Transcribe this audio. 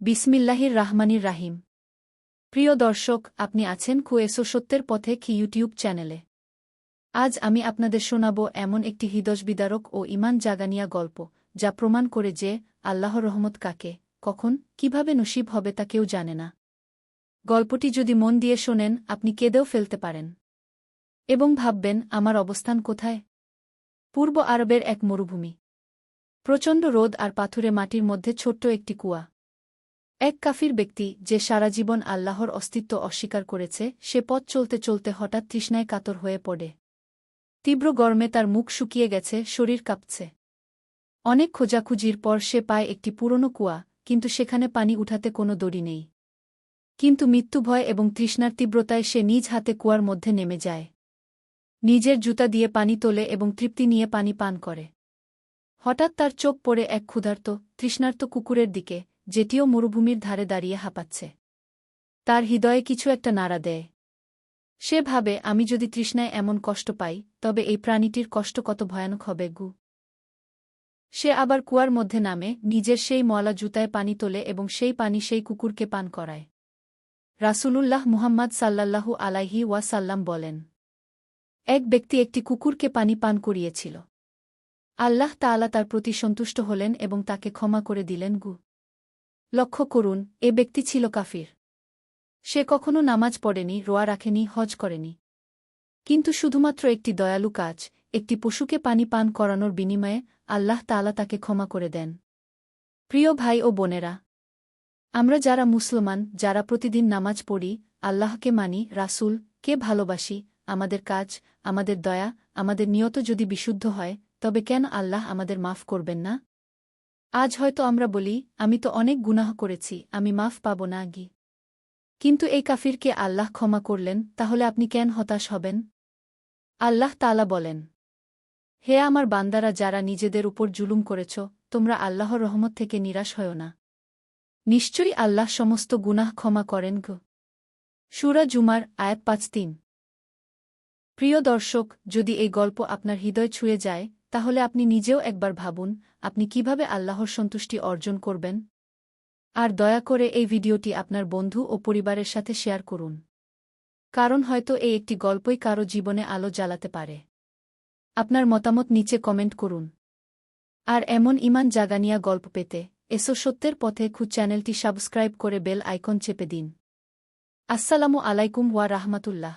বিসমিল্লাহির রাহমানির রাহিম। প্রিয় দর্শক, আপনি আছেন কুয়েসো সত্যের পথে কি ইউটিউব চ্যানেলে। আজ আমি আপনাদের শোনাব এমন একটি হৃদয়বিদারক ও ইমান জাগানিয়া গল্প, যা প্রমাণ করে যে আল্লাহর রহমত কাকে, কখন, কীভাবে নসিব হবে তা কেউ জানে না। গল্পটি যদি মন দিয়ে শোনেন, আপনি কেঁদেও ফেলতে পারেন। এবং ভাববেন, আমার অবস্থান কোথায়? পূর্ব আরবের এক মরুভূমি। প্রচণ্ড রোদ আর পাথুরে মাটির মধ্যে ছোট্ট একটি কুয়া। এক কাফির ব্যক্তি, যে সারা জীবন আল্লাহর অস্তিত্ব অস্বীকার করেছে, সে পথ চলতে চলতে হঠাৎ তৃষ্ণায় কাতর হয়ে পড়ে। তীব্র গরমে তার মুখ শুকিয়ে গেছে, শরীর কাঁপছে। অনেক খোঁজাখুঁজির পর সে পায় একটি পুরনো কুয়া, কিন্তু সেখানে পানি উঠাতে কোনো দড়ি নেই। কিন্তু মৃত্যুভয় এবং তৃষ্ণার তীব্রতায় সে নিজ হাতে কুয়ার মধ্যে নেমে যায়। নিজের জুতা দিয়ে পানি তোলে এবং তৃপ্তি নিয়ে পানি পান করে। হঠাৎ তার চোখ পড়ে এক ক্ষুধার্ত, তৃষ্ণার্ত কুকুরের দিকে, যেটিও মরুভূমির ধারে দাঁড়িয়ে হাঁপাচ্ছে। তার হৃদয়ে কিছু একটা নাড়া দেয়। সে ভাবে, আমি যদি তৃষ্ণায় এমন কষ্ট পাই, তবে এই প্রাণীটির কষ্ট কত ভয়ানক হবে, গু। সে আবার কুয়ার মধ্যে নামে, নিজের সেই ময়লা জুতায় পানি তোলে এবং সেই পানি সেই কুকুরকে পান করায়। রাসূলুল্লাহ মুহাম্মদ সাল্লাল্লাহু আলাইহি ওয়াসাল্লাম বলেন এক ব্যক্তি একটি কুকুরকে পানি পান করিয়েছিল। আল্লাহ তাআলা তার প্রতি সন্তুষ্ট হলেন এবং তাকে ক্ষমা করে দিলেন, গু। লক্ষ্য করুন, এ ব্যক্তি ছিল কাফির। সে কখনো নামাজ পড়েনি, রোয়া রাখেনি, হজ করেনি। কিন্তু শুধুমাত্র একটি দয়ালু কাজ, একটি পশুকে পানি পান করানোর বিনিময়ে আল্লাহ তাআলা তাকে ক্ষমা করে দেন। প্রিয় ভাই ও বোনেরা, আমরা যারা মুসলমান, যারা প্রতিদিন নামাজ পড়ি, আল্লাহকে মানি, রাসূল কে ভালোবাসি আমাদের কাজ, আমাদের দয়া, আমাদের নিয়ত যদি বিশুদ্ধ হয়, তবে কেন আল্লাহ আমাদের মাফ করবেন না? আজ হয়তো আমরা বলি, আমি তো অনেক গুনাহ করেছি, আমি মাফ পাব না গি কিন্তু এই কাফিরকে আল্লাহ ক্ষমা করলেন, তাহলে আপনি কেন হতাশ হবেন? আল্লাহ তালা বলেন, হে আমার বান্দারা যারা নিজেদের উপর জুলুম করেছ, তোমরা আল্লাহর রহমত থেকে নিরাশ হও না। নিশ্চয়ই আল্লাহ সমস্ত গুনাহ ক্ষমা করেন গ। সুরা জুমার আয়াত পাঁচ তিন। প্রিয় দর্শক, যদি এই গল্প আপনার হৃদয় ছুঁয়ে যায়, তাহলে আপনি নিজেও একবার ভাবুন, আপনি কীভাবে আল্লাহর সন্তুষ্টি অর্জন করবেন? আর দয়া করে এই ভিডিওটি আপনার বন্ধু ও পরিবারের সাথে শেয়ার করুন। কারণ হয়তো এই একটি গল্পই কারও জীবনে আলো জ্বালাতে পারে। আপনার মতামত নিচে কমেন্ট করুন। আর এমন ইমান জাগানিয়া গল্প পেতে এসো সত্যের পথে খুদ চ্যানেলটি সাবস্ক্রাইব করে বেল আইকন চেপে দিন। আসসালামু আলাইকুম ওয়া রাহমাতুল্লাহ।